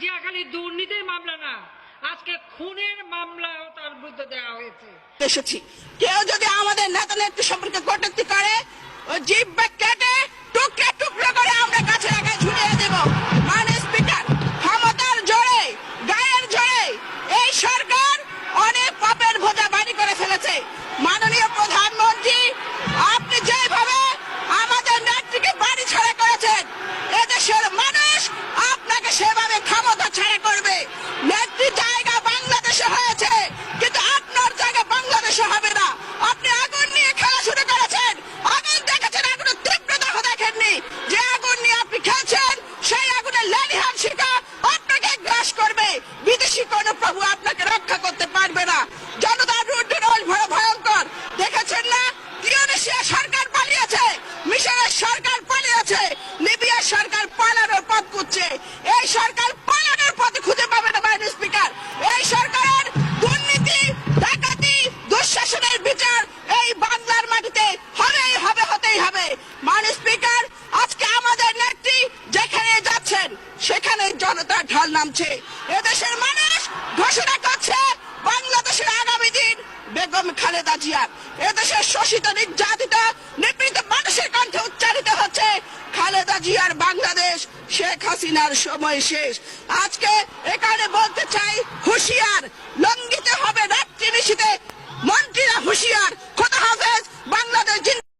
জিয়া খালি দুর্নীতির মামলা না, আজকে খুনের মামলাও তার বিরুদ্ধে দেওয়া হয়েছে। এসেছি। কেউ যদি আমাদের নেতা নেত্রী সম্পর্কে কটূক্তি করে, ওই জীব বা সরকার পালানোর পথে খুঁজে পাবে না মাইন স্পিকার এই সরকারের দুর্নীতি, ডাকাতি, দুঃশাসনের বিচার এই বাংলার মাটিতে হবেই হবে, হতেই হবে। মান স্পিকার আজকে আমাদের নেত্রী যেখানে যাচ্ছেন, সেখানে জনতার ঢাল নামছে। এদেশের মানুষ ঘোষণা করছে, বাংলাদেশের আগামী দিন বেগম খালেদা জিয়ার এদেশের শোষিত, নির্যাতিত, নিপীড়িত মানুষের কণ্ঠে উচ্চারিত হচ্ছে, খালেদা জিয়ার বাংলাদেশ শেখ হাসিনার সময় শেষ। আজকে এখানে বলতে চাই, হুঁশিয়ার। লঙ্গিতে হবে রাত্রি নিশিতে মন্ত্রীরা হুঁশিয়ার।